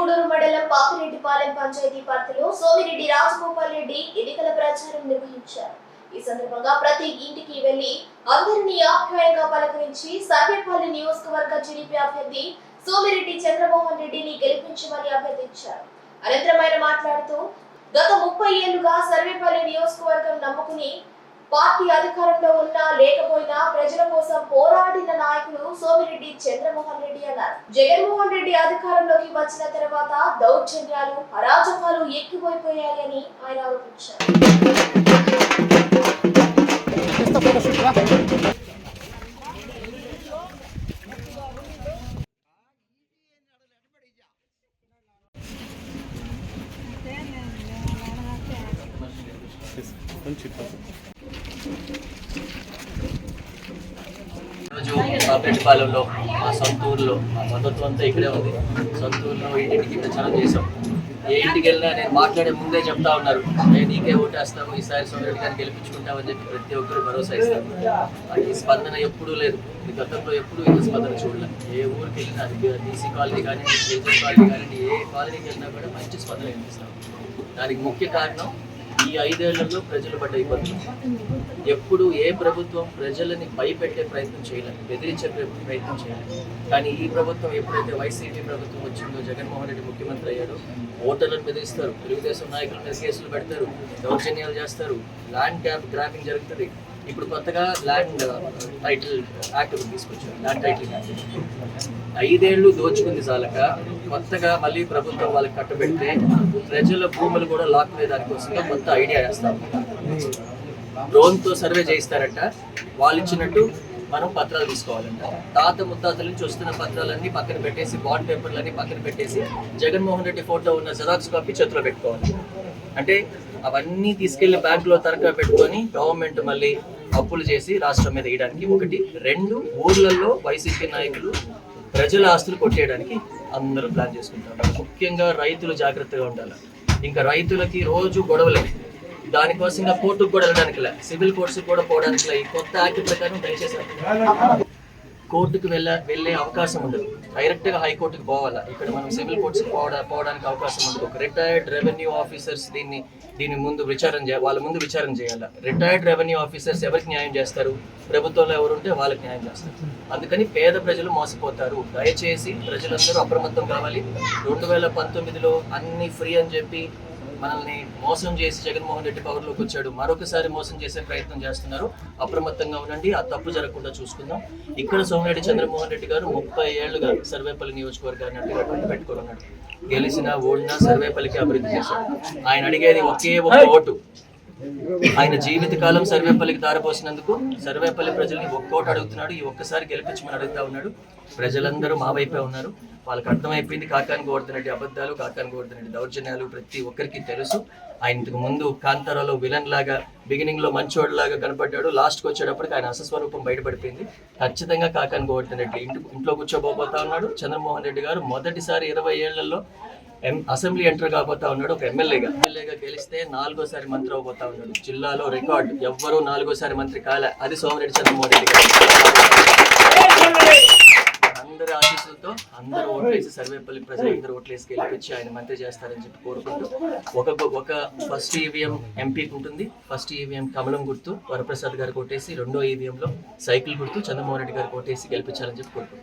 గూడూరు మండలం పాపిరెడ్డిపాలెం పంచాయతీ పరిధిలో సోమిరెడ్డి రాజగోపాల్ రెడ్డి ఎన్నికల ప్రచారం నిర్వహించారు. ఈ సందర్భంగా ప్రతి ఇంటికి వెళ్ళి అందరినీ ఆప్యాయంగా పలకరించి సర్వేపల్లి నియోజకవర్గ టీడీపీ అభ్యర్థి సోమిరెడ్డి చంద్రమోహన్ రెడ్డిని గెలిపించమని అభ్యర్థించారు. అనంతరం ఆయన మాట్లాడుతూ గత ముప్పై ఏళ్ళుగా సర్వేపల్లి నియోజకవర్గం నమ్ముకుని పార్టీ అధికారంలో ఉన్నా లేకపోయినా ప్రజల కోసం పోరాడిన నాయకులు చంద్రమోహన్ రెడ్డి అన్నారు. జగన్మోహన్ రెడ్డి అధికారంలోకి వచ్చిన తర్వాత దౌర్జన్యాలు అరాచకాలు ఎక్కువైపోయాయని ఆయన ఆరోపించారు. రోజు మా సొంత ఊర్లో మా మద్దతు అంతా ఇక్కడే ఉంది. సొంత ఊర్లో ఇంటింటికి ప్రచారం చేసాం ఏ ఇంటికి వెళ్ళినా నేను మాట్లాడే ముందే చెప్తా ఉన్నారు. నేను నీకే ఓటేస్తాము ఈసారి సోమరెడ్డి గారిని గెలిపించుకుంటామని చెప్పి ప్రతి ఒక్కరు భరోసా ఇస్తారు. ఈ స్పందన ఎప్పుడూ లేదు. ఈ గతంలో ఎప్పుడూ ఇంత స్పందన చూడలేదు ఏ ఊరికి వెళ్ళినా అది డీసీ కాలనీ కానీ కాలనీ కానీ ఏ కాలనీకి వెళ్ళినా కూడా మంచి స్పందన కనిపిస్తాం దానికి ముఖ్య కారణం ఈ ఐదేళ్ళలో ప్రజలు పడ్డ ఇబ్బందులు. ఎప్పుడు ఏ ప్రభుత్వం ప్రజలని భయపెట్టే ప్రయత్నం చేయలేదు బెదిరించే ప్రయత్నం చేయలేదు. కానీ ఈ ప్రభుత్వం ఎప్పుడైతే వైసీపీ ప్రభుత్వం వచ్చిందో జగన్మోహన్ రెడ్డి ముఖ్యమంత్రి అయ్యాడో ఓటర్లను బెదిరిస్తారు. తెలుగుదేశం నాయకుల మీద కేసులు పెడతారు దౌర్జన్యాలు చేస్తారు ల్యాండ్ గ్యాప్ గ్రాపింగ్ జరుగుతుంది. ఇప్పుడు కొత్తగా ల్యాండ్ టైటిల్ యాక్ట్ తీసుకొచ్చారు ల్యాండ్ టైటిల్ యాక్ట్. ఐదేళ్ళు దోచుకుంది చాలక కొత్తగా మళ్ళీ ప్రభుత్వం వాళ్ళకి కట్టబెడితే ప్రజల భూములు కూడా లాక్కునే దానికోసంగా కొత్త ఐడియా వేస్తాం. డ్రోన్తో సర్వే చేయిస్తారంట. వాళ్ళు ఇచ్చినట్టు మనం పత్రాలు తీసుకోవాలంట. తాత ముత్తాతల నుంచి వస్తున్న పత్రాలన్నీ పక్కన పెట్టేసి బాండ్ పేపర్లన్నీ పక్కన పెట్టేసి జగన్మోహన్ రెడ్డి ఫోటో ఉన్న జెరాక్స్ కాపీ చేతిలో పెట్టుకోవాలి. అంటే అవన్నీ తీసుకెళ్ళి బ్యాంకులో తరగా పెట్టుకొని గవర్నమెంట్ మళ్ళీ అప్పులు చేసి రాష్ట్రం మీద వేయడానికి ఒకటి. రెండు ఊర్లలో వైసీపీ నాయకులు ప్రజల ఆస్తులు కొట్టేయడానికి అందరూ ప్లాన్ చేసుకుంటారు. ముఖ్యంగా రైతులు జాగ్రత్తగా ఉండాలి. ఇంకా రైతులకి రోజు గొడవలే. దానికోసంగా కోర్టుకు కూడా వెళ్ళడానికి సివిల్ కోర్ట్స్ కూడా పోవడానికి ఈ కొత్త యాక్ట్ ప్రకారం దయచేసి కోర్టుకు వెళ్ళ వెళ్ళే అవకాశం ఉండదు. డైరెక్ట్గా హైకోర్టుకు పోవాలా. ఇక్కడ మనం సివిల్ కోర్ట్స్ పోవడా పోవడానికి అవకాశం ఉండదు. ఒక రిటైర్డ్ రెవెన్యూ ఆఫీసర్స్ దీన్ని దీని ముందు విచారణ చేయాలి వాళ్ళ ముందు విచారణ చేయాలి. రిటైర్డ్ రెవెన్యూ ఆఫీసర్స్ ఎవరికి న్యాయం చేస్తారు? ప్రభుత్వంలో ఎవరు ఉంటే వాళ్ళకి న్యాయం చేస్తారు. అందుకని పేద ప్రజలు మోసపోతారు. దయచేసి ప్రజలందరూ అప్రమత్తం కావాలి. రెండు వేల పంతొమ్మిదిలో అన్ని ఫ్రీ అని చెప్పి మనల్ని మోసం చేసి జగన్మోహన్ రెడ్డి పవర్లోకి వచ్చాడు మరొకసారి మోసం చేసే ప్రయత్నం చేస్తున్నారు. అప్రమత్తంగా ఉండండి ఆ తప్పు జరగకుండా చూసుకుందాం. ఇక్కడ సోమిరెడ్డి చంద్రమోహన్ రెడ్డి గారు ముప్పై ఏళ్ళుగా సర్వేపల్లి నియోజకవర్గాన్ని ఉన్నాడు గెలిచిన ఓడినా సర్వేపల్లికి అభివృద్ధి చేశాడు. ఆయన అడిగేది ఒకే ఒక ఓటు. ఆయన జీవితకాలం సర్వేపల్లికి దారిపోసినందుకు సర్వేపల్లి ప్రజల్ని ఒక్కోటి అడుగుతున్నాడు. ఈ ఒక్కసారి గెలిపించమని అడుగుతా ఉన్నాడు. ప్రజలందరూ మా వైపే ఉన్నారు. వాళ్ళకి అర్థమైపోయింది కాకాని గోవర్ధనరెడ్డి అబద్ధాలు కాకాని గోవర్ధనరెడ్డి దౌర్జన్యాలు ప్రతి ఒక్కరికి తెలుసు. ఆయన ఇంతకు ముందు కాంతారాలో విలన్ లాగా బిగినింగ్లో మంచోడు లాగా కనపడ్డాడు. లాస్ట్కి వచ్చేటప్పటికి ఆయన అసస్వరూపం బయటపడిపోయింది. ఖచ్చితంగా కాకాని గోవర్ధన్ రెడ్డి ఇంటి ఇంట్లో కూర్చోబోతా ఉన్నాడు. చంద్రమోహన్ రెడ్డి గారు మొదటిసారి ఇరవై ఏళ్ళలో ఎం అసెంబ్లీ ఎంటర్ కాబోతా ఉన్నాడు. ఒక ఎమ్మెల్యేగా. ఎమ్మెల్యేగా గెలిస్తే నాలుగోసారి మంత్రి అవబోతా ఉన్నాడు. జిల్లాలో రికార్డు ఎవ్వరూ నాలుగోసారి మంత్రి కాలే. అది సోమిరెడ్డి చంద్రమోహన్ రెడ్డి గారు. ఓట్లేసి సర్వేపల్లి ప్రజలందరూ ఓట్లేసి గెలిపించి ఆయన మంత్రి చేస్తారని చెప్పి కోరుకుంటూ ఒక ఒక ఫస్ట్ ఈవీఎం ఎంపీకి ఉంటుంది. ఫస్ట్ ఈవీఎం కమలం గుర్తు వరప్రసాద్ గారు కొట్టేసి రెండో ఈవీఎంలో సైకిల్ గుర్తు చంద్రమోహన్ రెడ్డి గారు కొట్టేసి గెలిపించాలని చెప్పి కోరుకుంటున్నాను.